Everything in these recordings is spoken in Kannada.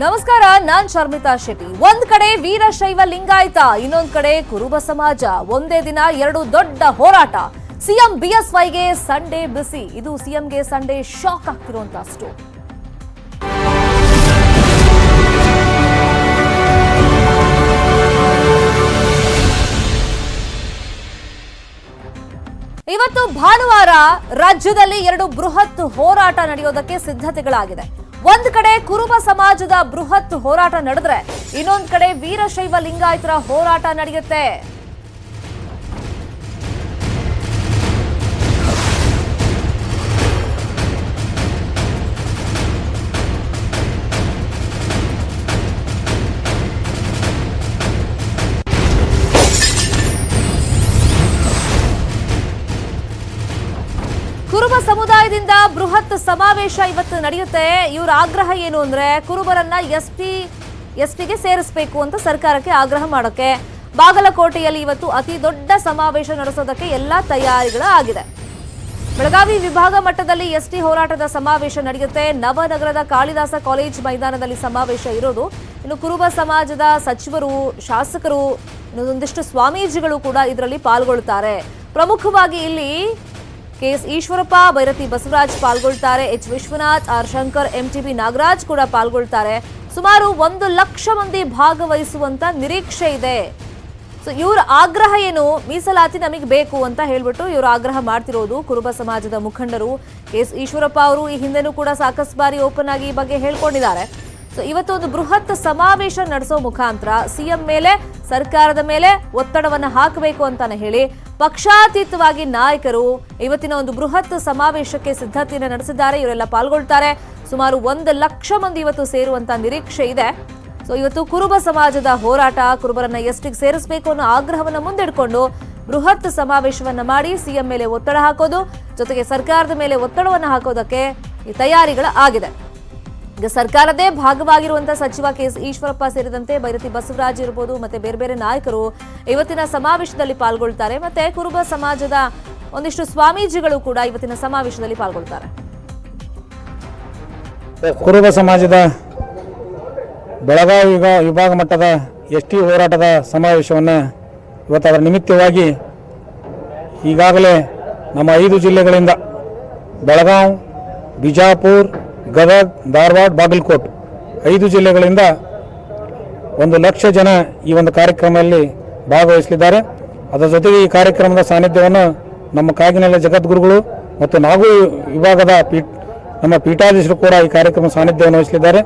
ನಮಸ್ಕಾರ, ನಾನ್ ಶರ್ಮಿತಾ ಶೆಟ್ಟಿ. ಒಂದ್ ಕಡೆ ವೀರಶೈವ ಲಿಂಗಾಯತ, ಇನ್ನೊಂದ್ ಕಡೆ ಕುರುಬ ಸಮಾಜ. ಒಂದೇ ದಿನ ಎರಡು ದೊಡ್ಡ ಹೋರಾಟ. ಸಿಎಂ ಬಿಎಸ್ವೈಗೆ ಸಂಡೇ ಬಿಸಿ. ಇದು ಸಿಎಂಗೆ ಸಂಡೇ ಶಾಕ್ ಆಗ್ತಿರುವಂತ ಸ್ಟೋರಿ ಇವತ್ತು ಭಾನುವಾರ ರಾಜ್ಯದಲ್ಲಿ ಎರಡು ಬೃಹತ್ ಹೋರಾಟ ನಡೆಯೋದಕ್ಕೆ ಸಿದ್ಧತೆಗಳಾಗಿದೆ ಒಂದ್ ಕಡೆ ಕುರುಬ ಸಮಾಜದ ಬೃಹತ್ ಹೋರಾಟ ನಡೆದ್ರೆ ಇನ್ನೊಂದ್ ಕಡೆ ವೀರಶೈವ ಲಿಂಗಾಯತರ ಹೋರಾಟ ನಡೆಯುತ್ತೆ. ಕುರುಬ ಸಮುದಾಯದಿಂದ ಬೃಹತ್ ಸಮಾವೇಶ ಇವತ್ತು ನಡೆಯುತ್ತೆ. ಇವರ ಆಗ್ರಹ ಏನು ಅಂದ್ರೆ ಕುರುಬರನ್ನ ಎಸ್ ಟಿಗೆ ಸೇರಿಸಬೇಕು ಅಂತ ಸರ್ಕಾರಕ್ಕೆ ಆಗ್ರಹ ಮಾಡೋಕೆ. ಬಾಗಲಕೋಟೆಯಲ್ಲಿ ಇವತ್ತು ಅತಿ ದೊಡ್ಡ ಸಮಾವೇಶ ನಡೆಸೋದಕ್ಕೆ ಎಲ್ಲಾ ತಯಾರಿಗಳು ಆಗಿದೆ. ಬೆಳಗಾವಿ ವಿಭಾಗ ಮಟ್ಟದಲ್ಲಿ ಎಸ್ಟಿ ಹೋರಾಟದ ಸಮಾವೇಶ ನಡೆಯುತ್ತೆ. ನವನಗರದ ಕಾಳಿದಾಸ ಕಾಲೇಜ್ ಮೈದಾನದಲ್ಲಿ ಸಮಾವೇಶ ಇರೋದು. ಇನ್ನು ಕುರುಬ ಸಮಾಜದ ಸಚಿವರು, ಶಾಸಕರು ಇನ್ನೊಂದಿಷ್ಟು ಸ್ವಾಮೀಜಿಗಳು ಕೂಡ ಇದರಲ್ಲಿ ಪಾಲ್ಗೊಳ್ಳುತ್ತಾರೆ ಪ್ರಮುಖವಾಗಿ ಇಲ್ಲಿ KS Eshwarappa Byrathi Basavaraj ಪಾಲ್ಗೊಳ್ತಾರೆ. H. Vishwanath, R. Shankar, MTB Nagaraj ಕೂಡ ಪಾಲ್ಗೊಳ್ತಾರೆ. ಸುಮಾರು ಒಂದು ಲಕ್ಷ ಮಂದಿ ಭಾಗವಹಿಸುವಂತ ನಿರೀಕ್ಷೆ ಇದೆ. ಸೊ ಇವರ ಆಗ್ರಹ ಏನು? ಮೀಸಲಾತಿ ನಮಗೆ ಬೇಕು ಅಂತ ಹೇಳ್ಬಿಟ್ಟು ಇವರು ಆಗ್ರಹ ಮಾಡ್ತಿರೋದು ಕುರುಬ ಸಮಾಜದ ಮುಖಂಡರು. ಎಸ್. ಈಶ್ವರಪ್ಪ ಅವರು ಈ ಹಿಂದೆನೂ ಕೂಡ ಸಾಕಷ್ಟು ಬಾರಿ ಓಪನ್ ಆಗಿ ಈ ಬಗ್ಗೆ ಹೇಳ್ಕೊಂಡಿದ್ದಾರೆ. ಸೊ ಇವತ್ತು ಒಂದು ಬೃಹತ್ ಸಮಾವೇಶ ನಡೆಸೋ ಮುಖಾಂತರ ಸಿಎಂ ಮೇಲೆ, ಸರ್ಕಾರದ ಮೇಲೆ ಒತ್ತಡವನ್ನು ಹಾಕಬೇಕು ಅಂತಾನೆ ಹೇಳಿ ಪಕ್ಷಾತೀತವಾಗಿ ನಾಯಕರು ಇವತ್ತಿನ ಒಂದು ಬೃಹತ್ ಸಮಾವೇಶಕ್ಕೆ ಸಿದ್ಧತೆಯನ್ನು ನಡೆಸಿದ್ದಾರೆ. ಇವರೆಲ್ಲ ಪಾಲ್ಗೊಳ್ತಾರೆ. ಸುಮಾರು ಒಂದು ಲಕ್ಷ ಮಂದಿ ಇವತ್ತು ಸೇರುವಂತ ನಿರೀಕ್ಷೆ ಇದೆ. ಸೊ ಇವತ್ತು ಕುರುಬ ಸಮಾಜದ ಹೋರಾಟ, ಕುರುಬರನ್ನ ಎಸ್ಟಿಗೆ ಸೇರಿಸಬೇಕು ಅನ್ನೋ ಆಗ್ರಹವನ್ನು ಮುಂದಿಡ್ಕೊಂಡು ಬೃಹತ್ ಸಮಾವೇಶವನ್ನ ಮಾಡಿ ಸಿಎಂ ಮೇಲೆ ಒತ್ತಡ ಹಾಕೋದು, ಜೊತೆಗೆ ಸರ್ಕಾರದ ಮೇಲೆ ಒತ್ತಡವನ್ನು ಹಾಕೋದಕ್ಕೆ ಈ ತಯಾರಿಗಳ ಆಗಿದೆ. ಈಗ ಸರ್ಕಾರದೇ ಭಾಗವಾಗಿರುವಂತಹ ಸಚಿವ ಕೆ ಎಸ್ ಈಶ್ವರಪ್ಪ ಸೇರಿದಂತೆ ಬೈರತಿ ಬಸವರಾಜ್ ಇರಬಹುದು ಮತ್ತೆ ಬೇರೆ ಬೇರೆ ನಾಯಕರು ಇವತ್ತಿನ ಸಮಾವೇಶದಲ್ಲಿ ಪಾಲ್ಗೊಳ್ತಾರೆ. ಮತ್ತೆ ಕುರುಬ ಸಮಾಜದ ಒಂದಿಷ್ಟು ಸ್ವಾಮೀಜಿಗಳು ಕೂಡ ಇವತ್ತಿನ ಸಮಾವೇಶದಲ್ಲಿ ಪಾಲ್ಗೊಳ್ತಾರೆ. ಕುರುಬ ಸಮಾಜದ ಬೆಳಗಾವಿ ವಿಭಾ ವಿಭಾಗ ಮಟ್ಟದ ಎಸ್ ಟಿ ಹೋರಾಟದ ಸಮಾವೇಶವನ್ನು ಇವತ್ತು ಅದರ ನಿಮಿತ್ತವಾಗಿ ಈಗಾಗಲೇ ನಮ್ಮ ಐದು ಜಿಲ್ಲೆಗಳಿಂದ ಬೆಳಗಾವಿ ಬಿಜಾಪುರ ಗದಗ, ಧಾರವಾಡ, ಬಾಗಲಕೋಟ್ ಐದು ಜಿಲ್ಲೆಗಳಿಂದ ಒಂದು ಲಕ್ಷ ಜನ ಈ ಒಂದು ಕಾರ್ಯಕ್ರಮದಲ್ಲಿ ಭಾಗವಹಿಸಲಿದ್ದಾರೆ. ಅದರ ಜೊತೆಗೆ ಈ ಕಾರ್ಯಕ್ರಮದ ಸಾನ್ನಿಧ್ಯವನ್ನು ನಮ್ಮ ಕಾಗಿನೆಲೆ ಜಗದ್ಗುರುಗಳು ಮತ್ತು ನಾಗು ವಿಭಾಗದ ಪೀಠ, ನಮ್ಮ ಪೀಠಾಧೀಶರು ಕೂಡ ಈ ಕಾರ್ಯಕ್ರಮ ಸಾನ್ನಿಧ್ಯವನ್ನು ವಹಿಸಲಿದ್ದಾರೆ.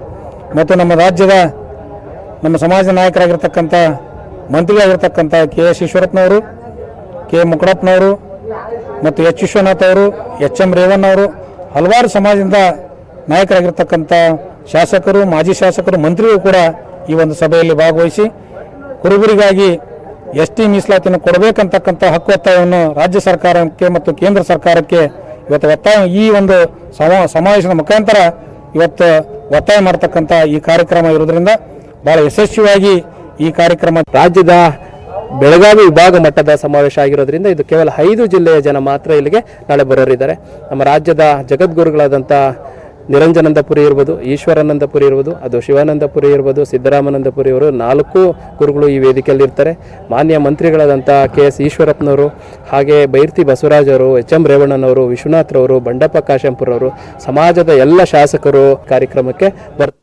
ಮತ್ತು ನಮ್ಮ ರಾಜ್ಯದ ನಮ್ಮ ಸಮಾಜ ನಾಯಕರಾಗಿರ್ತಕ್ಕಂಥ ಮಂತ್ರಿಯಾಗಿರ್ತಕ್ಕಂಥ ಕೆ ಎಸ್ ಈಶ್ವರಪ್ಪನವರು, ಕೆ ಮುಕಡಪ್ಪನವರು ಮತ್ತು ಎಚ್ ವಿಶ್ವನಾಥ್ ಅವರು, ಎಚ್ ಎಂ ರೇವಣ್ಣವರು ಹಲವಾರು ಸಮಾಜದಿಂದ ನಾಯಕರಾಗಿರ್ತಕ್ಕಂಥ ಶಾಸಕರು, ಮಾಜಿ ಶಾಸಕರು ಮಂತ್ರಿಗಳು ಕೂಡ ಈ ಒಂದು ಸಭೆಯಲ್ಲಿ ಭಾಗವಹಿಸಿ ಕುರುಬರಿಗಾಗಿ ಎಸ್ ಟಿ ಮೀಸಲಾತಿಯನ್ನು ಕೊಡಬೇಕಂತಕ್ಕಂಥ ಹಕ್ಕು ಒತ್ತಾಯವನ್ನು ರಾಜ್ಯ ಸರ್ಕಾರಕ್ಕೆ ಮತ್ತು ಕೇಂದ್ರ ಸರ್ಕಾರಕ್ಕೆ ಇವತ್ತು ಒತ್ತಾಯ, ಈ ಒಂದು ಸಮ, ಸಮಾವೇಶದ ಮುಖಾಂತರ ಇವತ್ತು ಒತ್ತಾಯ ಮಾಡತಕ್ಕಂಥ ಈ ಕಾರ್ಯಕ್ರಮ ಇರೋದ್ರಿಂದ ಬಹಳ ಯಶಸ್ವಿಯಾಗಿ ಈ ಕಾರ್ಯಕ್ರಮ ರಾಜ್ಯದ ಬೆಳಗಾವಿ ವಿಭಾಗ ಮಟ್ಟದ ಸಮಾವೇಶ ಆಗಿರೋದ್ರಿಂದ ಇದು ಕೇವಲ ಐದು ಜಿಲ್ಲೆಯ ಜನ ಮಾತ್ರ ಇಲ್ಲಿಗೆ ನಾಳೆ ಬರೋರಿದ್ದಾರೆ. ನಮ್ಮ ರಾಜ್ಯದ ಜಗದ್ಗುರುಗಳಾದಂಥ ನಿರಂಜನಂದಪುರಿ ಇರ್ಬೋದು, ಈಶ್ವರಾನಂದಪುರಿ ಇರ್ಬೋದು, ಅದು ಶಿವಾನಂದಪುರಿ ಇರ್ಬೋದು, ಸಿದ್ದರಾಮಾನಂದಪುರಿ ಅವರು ನಾಲ್ಕು ಗುರುಗಳು ಈ ವೇದಿಕೆಯಲ್ಲಿ ಇರ್ತಾರೆ. ಮಾನ್ಯ ಮಂತ್ರಿಗಳಾದಂಥ ಕೆ ಎಸ್ ಈಶ್ವರಪ್ಪನವರು, ಹಾಗೆ ಬೈರ್ತಿ ಬಸವರಾಜ್ ಅವರು ಎಚ್ ಎಂ ರೇವಣ್ಣನವರು ವಿಶ್ವನಾಥ್ರವರು ಬಂಡಪ್ಪ ಕಾಶೆಂಪುರವರು, ಸಮಾಜದ ಎಲ್ಲ ಶಾಸಕರು ಕಾರ್ಯಕ್ರಮಕ್ಕೆ ಬರ್